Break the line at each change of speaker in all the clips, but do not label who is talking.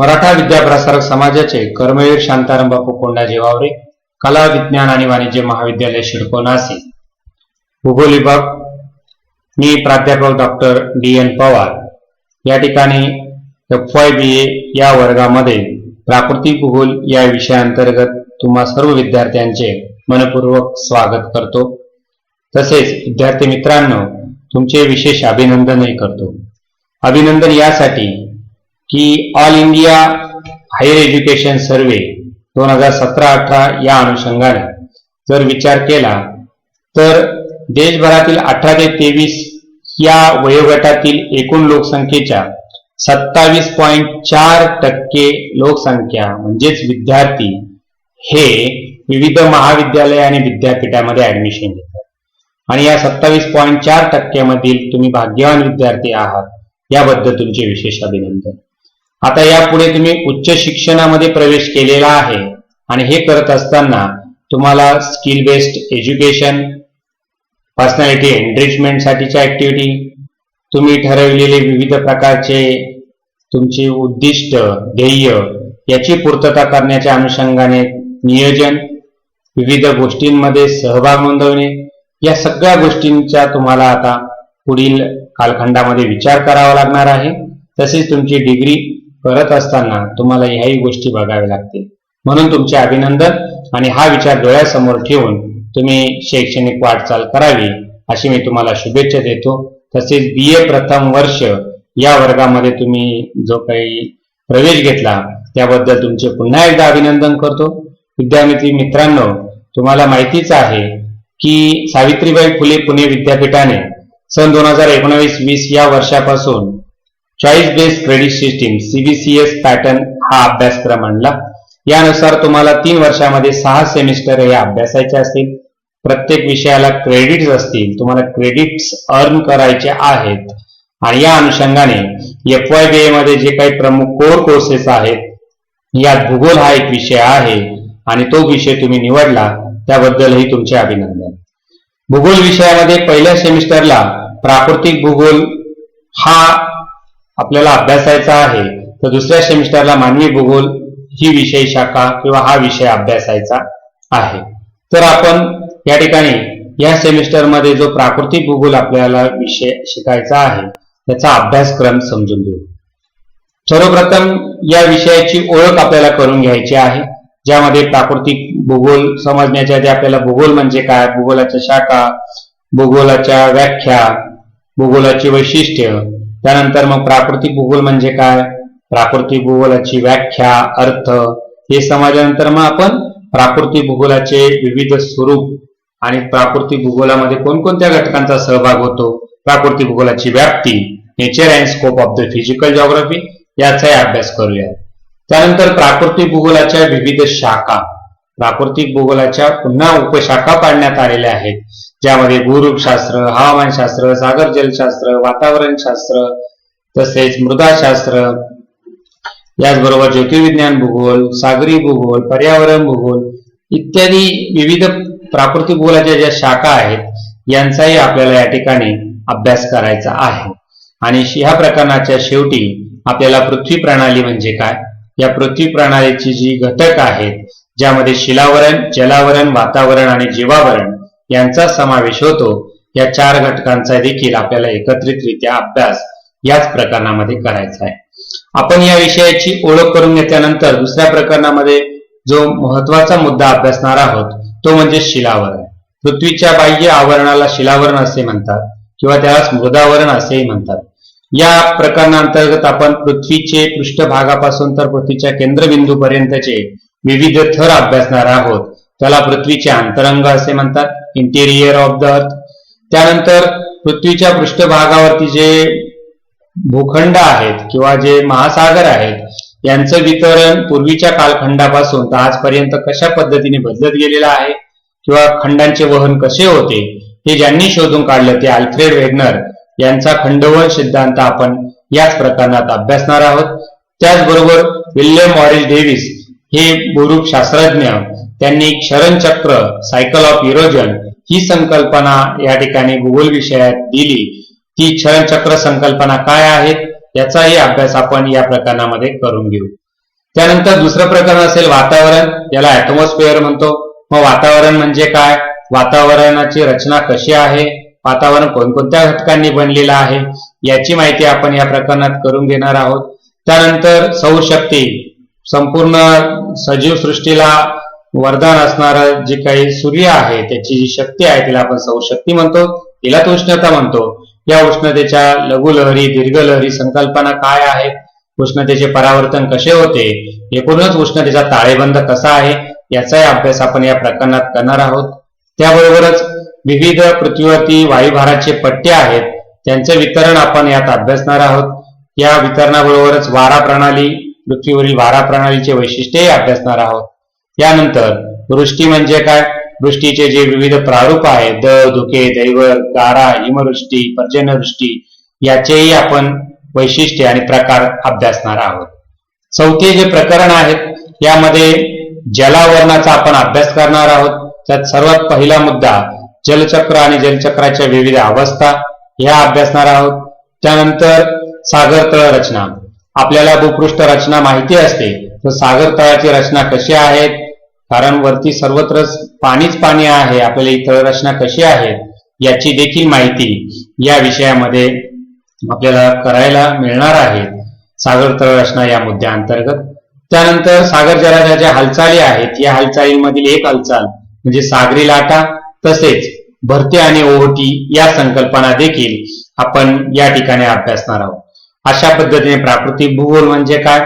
मराठा विद्याप्रसारक समाजाचे कर्मवीर शांताराम बापू कोंडाजी वावरे कला विज्ञान आणि वाणिज्य महाविद्यालय शिडको नाशिक. भूगोल विभाग. मी प्राध्यापक डॉक्टर डी एन पवार. या ठिकाणी एफ वाय बी ए या वर्गामध्ये प्राकृतिक भूगोल या विषयाअंतर्गत तुम्हा सर्व विद्यार्थ्यांचे मनपूर्वक स्वागत करतो. तसेच विद्यार्थी मित्रांनो तुमचे विशेष अभिनंदनही करतो. अभिनंदन यासाठी की all India higher education survey दोन हजार सतरा अठरा या अनुषंगाने जर विचार केला तर देशभरातील अठरा ते तेवीस या वयोगटातील एकूण लोकसंख्येच्या सत्तावीस पॉईंट चार टक्के लोकसंख्या म्हणजेच विद्यार्थी हे विविध महाविद्यालय आणि विद्यापीठामध्ये ऍडमिशन घेतात. आणि या सत्तावीस पॉईंट चार टक्क्यामधील तुम्ही भाग्यवान विद्यार्थी आहात याबद्दल तुमचे विशेष अभिनंदन. आता यापुढे तुम्ही उच्च शिक्षणामध्ये प्रवेश केलेला आहे आणि हे करत असताना तुम्हाला स्किल बेस्ड एज्युकेशन पर्सनॅलिटी एनरिचमेंटसाठीच्या ॲक्टिव्हिटी ऍक्टिव्हिटी तुम्ही ठरवलेले विविध प्रकारचे तुमचे उद्दिष्ट ध्येय याची पूर्तता करण्याच्या अनुषंगाने नियोजन विविध गोष्टींमध्ये सहभाग नोंदवणे या सगळ्या गोष्टींचा तुम्हाला आता पुढील कालखंडामध्ये विचार करावा लागणार आहे. तसेच तुमची डिग्री करत असताना तुम्हाला ह्याही गोष्टी बघाव्या लागतील. म्हणून तुमचे अभिनंदन आणि हा विचार डोळ्यासमोर ठेवून तुम्ही शैक्षणिक वाटचाल करावी अशी मी तुम्हाला शुभेच्छा देतो. तसेच बी ए प्रथम वर्ष या वर्गामध्ये तुम्ही जो काही प्रवेश घेतला त्याबद्दल तुमचे पुन्हा एकदा अभिनंदन करतो. विद्यामित्री मित्रांनो तुम्हाला माहितीच आहे की सावित्रीबाई फुले पुणे विद्यापीठाने सन दोन हजार एकोणावीस वीस या वर्षापासून choice based credit system CBCS pattern हा अभ्यासक्रम आणला. यानुसार तुम्हाला तीन वर्षामध्ये सहा सेमिस्टर हे अभ्यासायचे असतील. प्रत्येक विषयाला क्रेडिट्स असतील. तुम्हाला क्रेडिट्स अर्न करायचे आहेत. आणि या अनुषंगाने एफ वाय बी ए मध्ये जे काही प्रमुख कोर कोर्सेस आहेत यात भूगोल हा एक विषय आहे आणि तो विषय तुम्ही निवडला त्याबद्दलही तुमचे अभिनंदन. भूगोल विषयामध्ये पहिल्या सेमिस्टरला प्राकृतिक भूगोल हा आपल्याला अभ्यासायचा आहे तर दुसऱ्या सेमिस्टरला मानवी भूगोल ही विषय शाखा किंवा हा विषय अभ्यासायचा आहे. तर आपण या ठिकाणी या सेमिस्टरमध्ये जो प्राकृतिक भूगोल आपल्याला विषय शिकायचा आहे त्याचा अभ्यासक्रम समजून घेऊ. सर्वप्रथम या विषयाची ओळख आपल्याला करून घ्यायची आहे ज्यामध्ये प्राकृतिक भूगोल समजण्याच्या आधी आपल्याला भूगोल म्हणजे काय भूगोलाच्या शाखा भूगोलाच्या व्याख्या भूगोलाची वैशिष्ट्य त्यानंतर मग प्राकृतिक भूगोल म्हणजे काय? प्राकृतिक भूगोलाची व्याख्या अर्थ हे समजल्यानंतर मग आपण प्राकृतिक भूगोलाचे विविध स्वरूप आणि प्राकृतिक भूगोलामध्ये कोणकोणत्या घटकांचा सहभाग होतो? प्राकृतिक भूगोलाची व्याप्ती nature and scope of the physical geography याचाही अभ्यास करूया. त्यानंतर प्राकृतिक भूगोलाच्या विविध शाखा. प्राकृतिक भूगोलाच्या पुन्हा उपशाखा पाडण्यात आलेल्या आहेत. ज्यामध्ये भूरूपशास्त्र हवामानशास्त्र सागर जलशास्त्र वातावरणशास्त्र तसेच मृदाशास्त्र याचबरोबर ज्योतिर्विज्ञान भूगोल सागरी भूगोल पर्यावरण भूगोल इत्यादी विविध प्राकृतिक भूगोलाच्या ज्या शाखा आहेत यांचाही आपल्याला या ठिकाणी अभ्यास करायचा आहे. आणि ह्या प्रकरणाच्या शेवटी आपल्याला पृथ्वी प्रणाली म्हणजे काय? या पृथ्वी प्रणालीची जी घटक आहेत ज्यामध्ये शिलावरण जलावरण वातावरण आणि जीवावरण यांचा समावेश होतो या चार घटकांचा देखील आपल्याला एकत्रितरित्या अभ्यास याच प्रकरणामध्ये करायचा आहे. आपण या विषयाची ओळख करून घेतल्यानंतर दुसऱ्या प्रकरणामध्ये जो महत्त्वाचा मुद्दा अभ्यासणार आहोत तो म्हणजे शिलावरण. पृथ्वीच्या बाह्य आवरणाला शिलावरण असे म्हणतात किंवा त्याला मृदावरण असेही म्हणतात. या प्रकरणांतर्गत आपण पृथ्वीचे पृष्ठभागापासून तर पृथ्वीच्या केंद्रबिंदू पर्यंतचे विविध थर अभ्यासणार आहोत. त्याला पृथ्वीचे अंतरंग असे म्हणतात इंटेरियर ऑफ द अर्थ त्यानंतर पृथ्वीच्या पृष्ठभागावरती जे भूखंड आहेत किंवा जे महासागर आहेत यांचं वितरण पूर्वीच्या कालखंडापासून तर आजपर्यंत कशा पद्धतीने बदलत गेलेलं आहे किंवा खंडांचे वहन कसे होते हे ज्यांनी शोधून काढलं ते अल्फ्रेड वेगनर यांचा खंडवहन सिद्धांत आपण याच प्रकरणात अभ्यासणार आहोत. त्याचबरोबर विल्यम मॉरिस डेव्हिस हे भूरूप शास्त्रज्ञ त्यांनी क्षरणचक्र सायकल ऑफ इरोजन ही संकल्पना या ठिकाणी भूगोल विषयात दिली. ती क्षरणचक्र संकल्पना काय आहेत याचाही अभ्यास आपण या प्रकरणामध्ये करून घेऊ. त्यानंतर दुसरं प्रकरण असेल वातावरण याला ऍटमॉस्फिअर म्हणतो. मग वातावरण म्हणजे काय? वातावरणाची रचना कशी आहे? वातावरण कोणकोणत्या घटकांनी बनलेलं आहे? याची माहिती आपण या प्रकरणात करून घेणार आहोत. त्यानंतर सौरशक्ती संपूर्ण सजीव सृष्टीला वरदान असणारं जे काही सूर्य आहे त्याची जी शक्ती आहे तिला आपण सौरशक्ती म्हणतो तिलाच उष्णता म्हणतो. या उष्णतेच्या लघुलहरी दीर्घलहरी संकल्पना काय आहेत? उष्णतेचे परावर्तन कसे होते? एकूणच उष्णतेचा ताळेबंद कसा आहे? याचाही अभ्यास आपण या प्रकरणात करणार आहोत. त्याबरोबरच विविध पृथ्वीवरती वायुभाराचे पट्टे आहेत त्यांचे वितरण आपण यात अभ्यासणार आहोत. या वितरणाबरोबरच वारा प्रणाली पृथ्वीवरील वारा प्रणालीचे वैशिष्ट्यही अभ्यासणार आहोत. यानंतर वृष्टी म्हणजे काय? वृष्टीचे जे विविध प्रारूप आहेत द धुके दैवर गारा हिमवृष्टी पर्जन्यवृष्टी याचेही आपण वैशिष्ट्ये आणि प्रकार अभ्यासणार आहोत. चौथे जे प्रकरण आहेत यामध्ये जलावरणाचा आपण अभ्यास करणार आहोत. त्यात सर्वात पहिला मुद्दा जलचक्र आणि जलचक्राच्या विविध अवस्था ह्या अभ्यासणार आहोत. त्यानंतर सागर तळ रचना. आपल्याला भूपृष्ठ रचना माहिती असते. तर सागर तळाची रचना कशी आहेत कारण वरती सर्वत्रच पाणीच पाणी आहे. आपल्याला ही तळ रचना कशी आहे? याची देखील माहिती या विषयामध्ये आपल्याला करायला मिळणार आहे. सागर तळ रचना या मुद्द्या अंतर्गत त्यानंतर सागर जलाशयाच्या हालचाली आहेत या हालचालींमधील एक हालचाल म्हणजे सागरी लाटा तसेच भरती आणि ओहोटी या संकल्पना देखील आपण या ठिकाणी अभ्यासणार आहोत. अशा पद्धतीने प्राकृतिक भूगोल म्हणजे काय?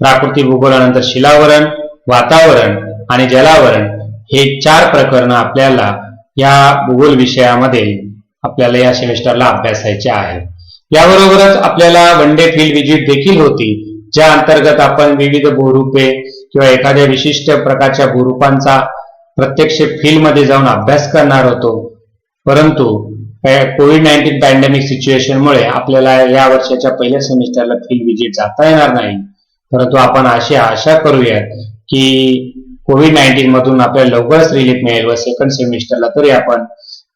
प्राकृतिक भूगोलानंतर शिलावरण वातावरण आणि जलावरण हे चार प्रकरण आपल्याला या भूगोल विषयामध्ये आपल्याला या सेमिस्टरला अभ्यासायचे आहे याबरोबरच आपल्याला वन डे फील्ड विजिट देखील होती ज्या अंतर्गत आपण विविध भूरूपे किंवा एखाद्या विशिष्ट प्रकारच्या भूरूपांचा प्रत्यक्ष फील्डमध्ये जाऊन अभ्यास करणार होतो. परंतु कोविड नाईन्टीन पॅन्डेमिक सिच्युएशनमुळे आपल्याला या वर्षाच्या पहिल्या सेमिस्टरला फील्ड विजिट जाता येणार नाही. परंतु आपण अशी आशा करूयात की कोविड नाईन्टीन मधून आपल्याला लवकरच रिलीफ मिळेल व सेकंड सेमिस्टरला तरी आपण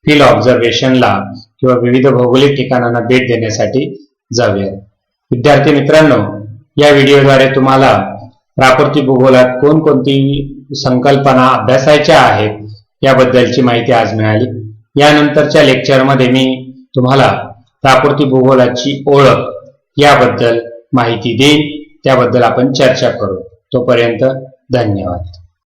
फील्ड ऑब्झर्वेशनला किंवा विविध भौगोलिक ठिकाणांना भेट देण्यासाठी जाऊयात. विद्यार्थी मित्रांनो या व्हिडिओद्वारे तुम्हाला प्राकृतिक भूगोलात कोणकोणती संकल्पना अभ्यासायच्या आहेत याबद्दलची माहिती आज मिळाली. यानंतरच्या लेक्चरमध्ये मी तुम्हाला प्राकृतिक भूगोलाची ओळख याबद्दल माहिती देईन. त्याबद्दल आपण चर्चा करू. तोपर्यंत धन्यवाद.